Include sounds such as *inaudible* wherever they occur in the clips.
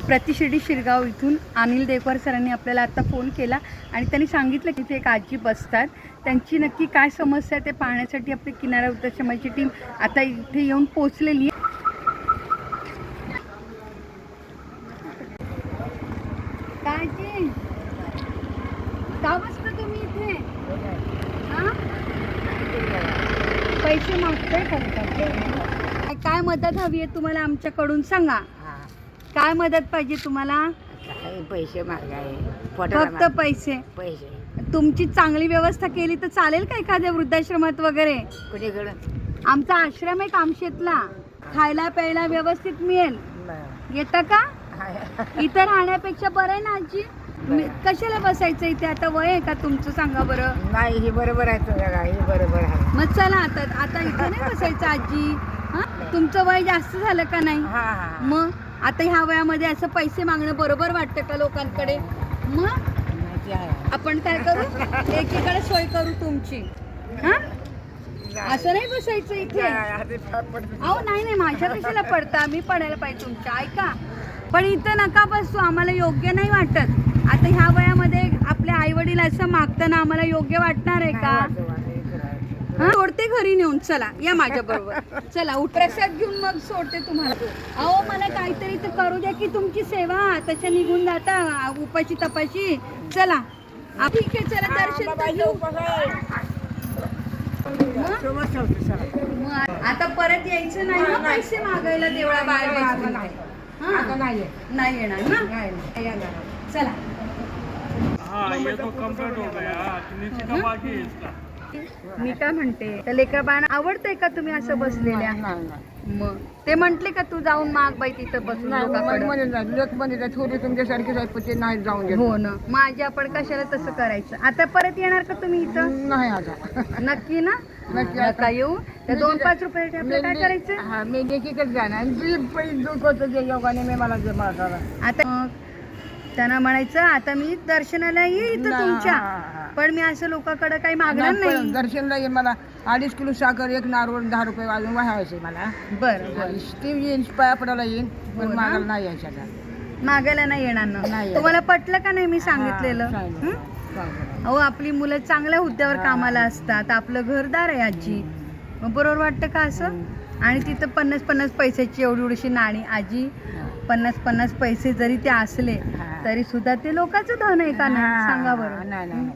प्रतिशिर्डी शिरगाव इथून अनिल देवकर सरांनी आपल्याला आता फोन केला आणि त्यांनी सांगितलं की इथे एक आजी बसतात. त्यांची नक्की काय समस्या आहे ते पाहण्यासाठी आपली किनारा वृद्धाश्रमाची टीम आता इथे येऊन पोचलेली आहे. काळजी का बसता तुम्ही इथे? पैसे मागताय का? काय- मदत हवी आहे तुम्हाला आमच्याकडून सांगा. काय मदत पाहिजे तुम्हाला? पैसे मागाय पोटाला फक्त माग- पैसे. पैसे. तुमची चांगली व्यवस्था केली तर चालेल का एखाद्या वृद्धाश्रमात वगैरे? कुणीकडं आमचा आश्रम आहे कामशेतला. खायला प्यायला व्यवस्थित मिळेल. बरं. येतं का? हाय. इथं राहण्यापेक्षा बरं आहे ना आजी? मी- कशाला बसायचं इथे? आता वय आहे का तुमचं? सांगा बरं. नाही ही बरोबर आहे ही बरोबर आहे. मग चला आता. आता इथे नाही बसायचं आजी. हा? तुमचं वय जास्त झालं का नाही? हा हा. मग? आता ह्या वयामध्ये असं पैसे मागणं बरोबर वाटतं का लोकांकडे? मग आपण काय करू? एकीकडे सोय करू तुमची. हा? असं नाही बसायचं इथे. अहो नाही नाही माझ्या कशाला पडता? मी पडायला पाहिजे तुमच्या. ऐका. पण इथं नका बसू. आम्हाला योग्य नाही वाटत. आता ह्या वयामध्ये आपले आई वडील असं मागताना आम्हाला योग्य वाटणार आहे का वाटतं, वाटतं, इकडं आहे. हा? सोडते घरी नेऊन चला या माझ्या बरोबर *laughs* चला उठ प्रसाद घेऊन मग सोडते तुम्हाला अहो मला काहीतरी तर करू द्या की तुमची सेवा तशा निघून जाता उपाशी तपाशी चला आ, ठीक आहे चला दर्शन तर घेऊ मग? सोबत ठेवते सगळं. मग आता परत यायचं नाही ना पैसे मागायला देवळा बाहेर. नाही. हा? आता नाही येत. नाही येणार ना नाही, नाही. येणार. चला हाँ ये तो कंप्लीट हो गया नीचे का बाकी है इसका मी काय म्हणते त्या लेकर बाळांना आवडतंय का तुम्ही असं बसलेल्या. मग ते म्हंटले का तू जाऊन माग बाई तिथं बसून लोकांकडं? थोडी तुमच्यासारखीच पण ते नाही जाऊन देत. हो ना. माझी आपण कशाला तसं करायचं? आता परत येणार का तुम्ही इथं? नाही आता. नक्की ना? नक्की नका आता. येऊ. त्या दोन पाच रुपये आपलं काय करायचं? हा मी देखीकच जाणार. आणि जी पैसे योगाने मी मला जमा आता मग त्यांना म्हणायचं आता मी दर्शनाला येईल इथं तुमच्या हा, हा, हा. पण मी असं लोकांकडे काही मागणार नाही दर्शनला येईल मला अडीच किलो साखर एक नारळ दहा रुपये वाजून व्हायचे मला बरं ते येईन पाया पडायला येईन हो पण ना? मागायला नाही यायच्या. मागायला नाही येणार ना नाही तुम्हाला पटलं का नाही मी सांगितलेलं हा, सांगितलं. हं? सांगितलं. अहो आपली मुलं चांगल्या हुद्द्यावर हा. कामाला असतात आपलं घरदार आहे आजी मग बरोबर वाटतं का असं आणि तिथं पन्नास पन्नास पैशाची एवढी एवढीशी नाणी आजी पन्नास पन्नास पैसे जरी ते असले. तरी सुद्धा ते लोकांचं धन आहे का नाही? सांगा बरं. नाही? नाही.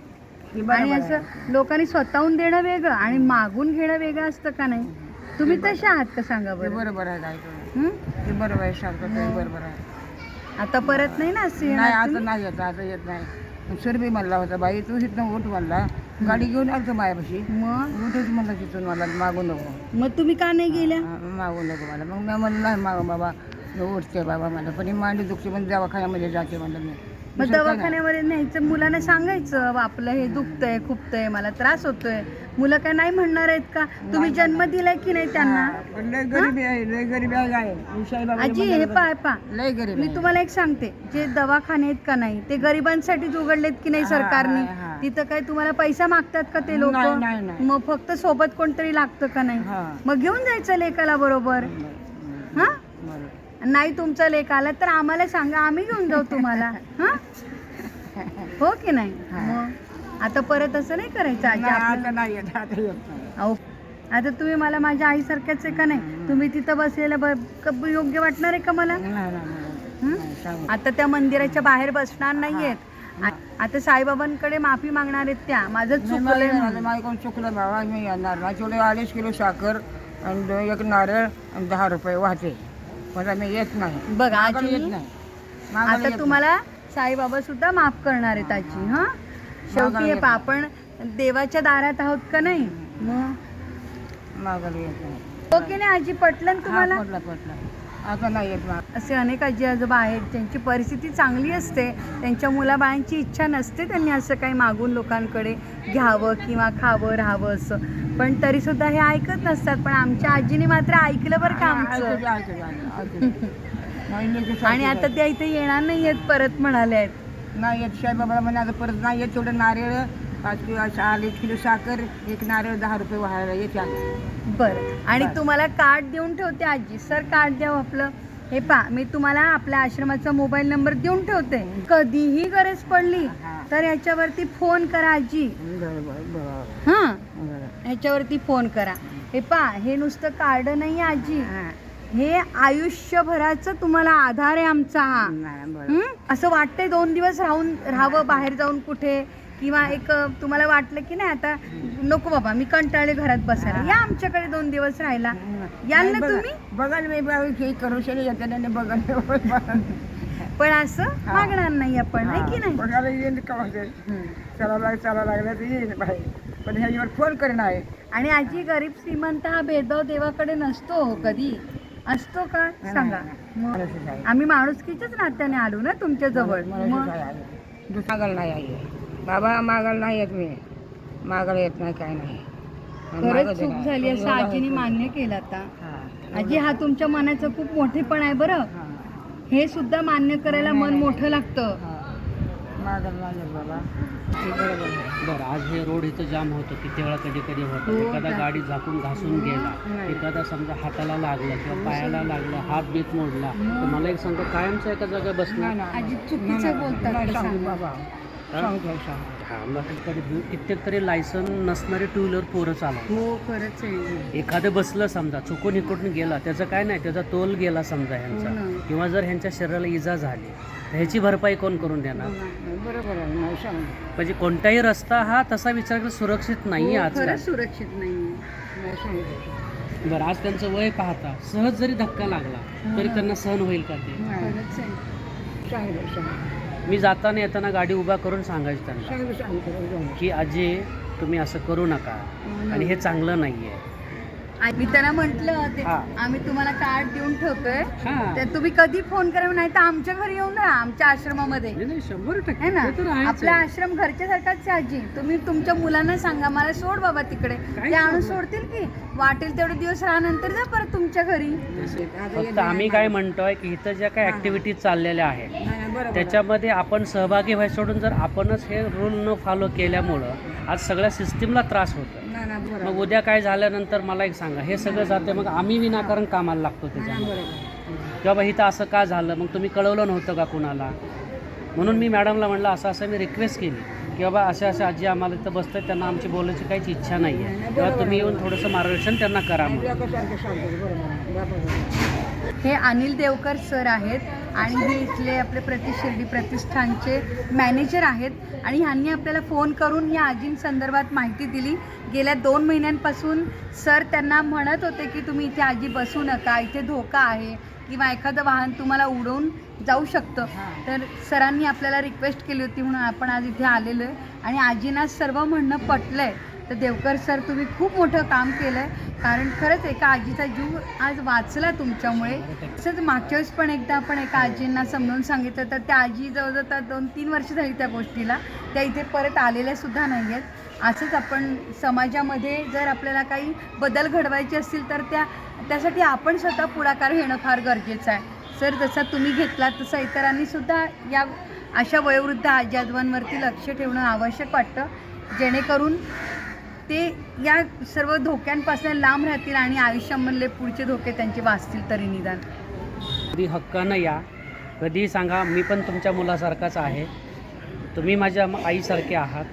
आणि. असं लोकांनी स्वतःहून देणं वेगळं आणि मागून घेणं वेगळं असतं का नाही? तुम्ही तसे आहात का सांगा बरं? बरोबर आहे. हं? बरोबर आहे बरोबर आहे. आता परत नाही ना असं नाही आता? नाही येत आता येत नाही. सर बी म्हणला होता बाई तू तिथनं उठ म्हणला. गाडी घेऊन आलतो मायापाशी. मग? उठच म्हणलं तिथून मला मागू नको. मग तुम्ही का नाही गेल्या? मागू नको मला. मग मी म्हणलं नाही मागू बाबा उठते बाबा मला. पण ही मांडी दुखते पण दवाखान्यामध्ये जाते म्हणलं मी. मग दुसरं काय नाही. दवाखान्यामध्ये न्यायचं? मुलांना सांगायचं "बा, आपलं हे दुखतंय खुपतंय मला त्रास होतोय. मुलं काय नाही म्हणणार आहेत का? तुम्ही जन्म दिलाय की नाही त्यांना? हा, पण लय गरिबी आहे लय गरिबी आहे काय मी साईबाबाला आजी हे म्हणलं, पाय पा. लय गरीब मी आहे. तुम्हाला एक सांगते जे दवाखाने आहेत का नाही ते गरिबांसाठीच उघडलेत की नाही हा, सरकारने? हा, हा. तिथं काय तुम्हाला पैसा मागतात का ते लोक? नाही, नाही, नाही. मग फक्त सोबत कोणतरी लागतं का नाही? हा. मग घेऊन जायचं लेकाला बरोबर. हा. नाही तुमचा लेख आला तर आम्हाला सांगा आम्ही घेऊन जाऊ तुम्हाला. हा? हो की नाही. मग आता परत असं नाही करायचं आजी आता नाही येत आता येत नाही. अहो आता तुम्ही मला माझ्या आईसारख्याच आहे का नाही? तुम्ही तिथं बसलेलं ब- क- योग्य वाटणार आहे का मला? नाही, नाही, नाही, हं? नाही, सांगू. आता त्या मंदिराच्या बाहेर बसणार नाहीयेत आ- आता साईबाबांकडे माफी मागणार आहेत त्या. माझं मी चुकलंय मला म्हणून. माझ्याकडून चुकलं बाबा मी येणार नाही. तेवढे अडीच किलो साखर आणि दो- एक नारळ आणि दहा रुपये वाहते पण मी येत नाही. बघा मागायला आजी येत नाही. मागायला आता तुम्हाला साईबाबा सुद्धा माफ करणार आहेत आजी हा. शेवटी हे आपण देवाच्या दारात आहोत का नाही? मग. मागायला येत नाही. हो की नाही आजी पटलं ना तुम्हाला? पटलं पटलं. आता नाही येत माग असे अनेक आजी आजोबा आहेत ज्यांची परिस्थिती चांगली असते त्यांच्या मुलाबाळांची इच्छा नसते त्यांनी असं काही मागून लोकांकडे घ्यावं किंवा खावं राहावं असं. पण तरी सुद्धा हे ऐकत नसतात पण आमच्या आजीने मात्र ऐकलं बरं का आमचं. आणि आता त्या इथे येणार नाही आहेत परत म्हणाले आहेत नाही येत साईबाबाला म्हणे आता परत नाही येत तेवढं नारळ पाच किलो अडीच किलो साखर एक नारळ दहा रुपये व्हायला येते बरं. आणि बरं. तुम्हाला कार्ड देऊन ठेवते आजी. सर कार्ड द्या हो आपलं. हे पा मी तुम्हाला आपल्या आश्रमाचा मोबाईल नंबर देऊन ठेवते. कधीही गरज पडली हा. तर याच्यावरती फोन करा आजी. बरं बरं बरं. हां. बरं. ह्याच्यावरती फोन करा. हे पा हे नुसतं कार्ड नाही आजी. हे. आयुष्यभराचं तुम्हाला आधार आहे आमचा हा. नाही बरं. हं? असं वाटतंय दोन दिवस राहून राहावं बाहेर जाऊन कुठे? किंवा एक तुम्हाला वाटलं की नाही आता नको बाबा मी कंटाळले घरात बसायला. या आमच्याकडे दोन दिवस राहायला याल ना तुम्ही? बघाल मी हे करू येताना बघाल पण असं. मागणार नाही आपण आहे की नाही? बघायला येईल का चला लाग चला लागलं तर येईल बाहेर. पण ह्याच्यावर फोन करणं आहे. आणि आजी गरीब श्रीमंत हा भेदभाव देवाकडे नसतो हो कधी. असतो का? सांगा. आम्ही माणुसकीच्याच नात्याने आलो ना तुमच्या जवळ. मग. दुसरा नाही आहे. बाबा मागायला नाही येत मी मागायला येत नाही काय नाही खरंच चूक. झाली असं आजीने. मान्य केलं आता हा. आजी हा तुमच्या मनाचं खूप मोठेपण आहे बरं हा. सुद्धा मान्य करायला मन मोठं लागतं. बरं आज हे रोड इथं जाम होतं किती वेळा कधी कधी होतं हो, एखादा? गाडी झाकून घासून गेला. एखादा समजा हाताला लागलं किंवा पायाला लागलं हात बीत मोडला तर मला एक सांगा कायमचं एका जागा बसणार. आजी चुकीचं. बोलतात सांगतो. बाबा सांगतो सांगतो. हा मग कधी कित्येक तरी लायसन नसणारे टू व्हीलर पोरं चालवतात हो खरंच आहे. एखादं बसलं समजा चुकून इकडून गेला त्याचं काय नाही त्याचा तोल गेला समजा हो ह्यांचा ना. किंवा जर ह्यांच्या शरीराला इजा झाली तर ह्याची भरपाई कोण करून देणार? बरोबर आहे नाही सांगतो. म्हणजे कोणताही रस्ता हा तसा विचार केला सुरक्षित नाही हो, आजकाल. खरंच सुरक्षित नाही नाही सांगतो. बरं आज त्यांचं वय पाहता सहज जरी धक्का लागला तरी त्यांना सहन होईल का ते? नाही खरंच आहे. मी जाताना येताना गाडी उभा करून सांगायचं त्यांना की आजी तुम्ही असं करू नका. आणि हे चांगलं नाहीये. आ- मी त्यांना म्हंटल ते हा. आम्ही तुम्हाला कार्ड देऊन ठेवतोय. हा. तर तुम्ही कधी फोन करा नाही तर आमच्या घरी येऊन राहा आमच्या आश्रमामध्ये. नाही, नाही, शंभर टक्के. है ना? ते तर आहेच. आपला आहे. आश्रम घरच्यासारखाच आहे आजी. तुम्ही तुमच्या मुलांना सांगा मला सोड बाबा तिकडे. ते आणून सोडतील की? वाटेल तेवढे दिवस राहनंतर जा परत तुमच्या घरी. फक्त आम्ही काय म्हणतोय की इथं ज्या काही ऍक्टिव्हिटीज चाललेल्या आहेत त्याच्यामध्ये आपण सहभागी व्हायचं सोडून जर आपणच हे रूल न फॉलो केल्यामुळं आज सगळ्या सिस्टीमला त्रास होतो मग उद्या काय झाल्यानंतर मला एक सांगा हे सगळं जाते मग आम्ही विनाकारण कामाला लागतो त्याच्यामध्ये. बरोबर. किंवा बा इथं असं का झालं? मग तुम्ही कळवलं नव्हतं का कुणाला? म्हणून मी मॅडमला म्हणलं असं असं मी रिक्वेस्ट केली. की बाबा अशा अशा आजी आम्हाला इथं बसतात त्यांना आमची बोलायची काहीच इच्छा नाही आहे किंवा तुम्ही येऊन थोडंसं मार्गदर्शन त्यांना करा हे अनिल देवकर सर आहेत. आणि हे इथले आपले प्रतिशिर्डी प्रतिष्ठानचे मॅनेजर आहेत. आणि ह्यांनी आपल्याला फोन करून या आजींसंदर्भात माहिती दिली. गेल्या दोन महिन्यांपासून सर त्यांना म्हणत होते की तुम्ही इथे आजी बसू नका इथे धोका आहे किंवा एखादं वाहन तुम्हाला उडवून जाऊ शकतं. तर सरांनी आपल्याला रिक्वेस्ट केली होती म्हणून आपण आज इथे आलेलो आहे. आणि आजींना सर्व म्हणणं पटलं आहे तर देवकर सर तुम्ही खूप मोठं काम केलं आहे कारण खरंच एका आजीचा जीव आज वाचला तुमच्यामुळे. तसंच मागच्या वेळेस पण एकदा आपण एका आजींना समजावून सांगितलं तर त्या आजी जवळजवळ त्या दोन तीन वर्ष झाली त्या गोष्टीला. त्या इथे परत आलेल्या सुद्धा नाही आहेत असंच आपण समाजामध्ये जर आपल्याला काही बदल घडवायचे असतील तर त्या त्यासाठी आपण स्वतः पुढाकार घेणं फार गरजेचं आहे. सर जसा तुम्ही घेतला तसा इतरांनी सुद्धा या अशा वयोवृद्ध आजी आजोबांवरती लक्ष ठेवणं आवश्यक वाटतं. जेणेकरून ते या सर्व धोक्यांपासून लांब राहतील आणि आयुष्यामधले पुढचे धोके त्यांचे वाचतील तरी निदान. कधी हक्कानं या. कधीही सांगा मी पण तुमच्या मुलासारखाच आहे. तुम्ही माझ्या आईसारखे आहात.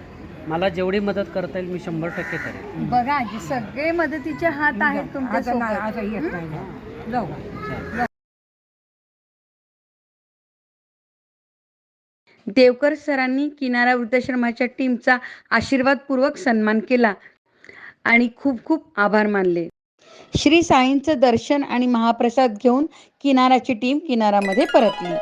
मला जेवढी मदत करता येईल मी शंभर टक्के करेन. बघा आजी सगळे मदतीचे हात आहेत तुमच्या. जाऊ. देवकर सरांनी किनारा वृद्धाश्रमाच्या टीमचा आशीर्वादपूर्वक सन्मान केला आणि खूप खूप आभार मानले. श्री साईंचं दर्शन आणि महाप्रसाद घेऊन किनाराची टीम किनारामध्ये परतली.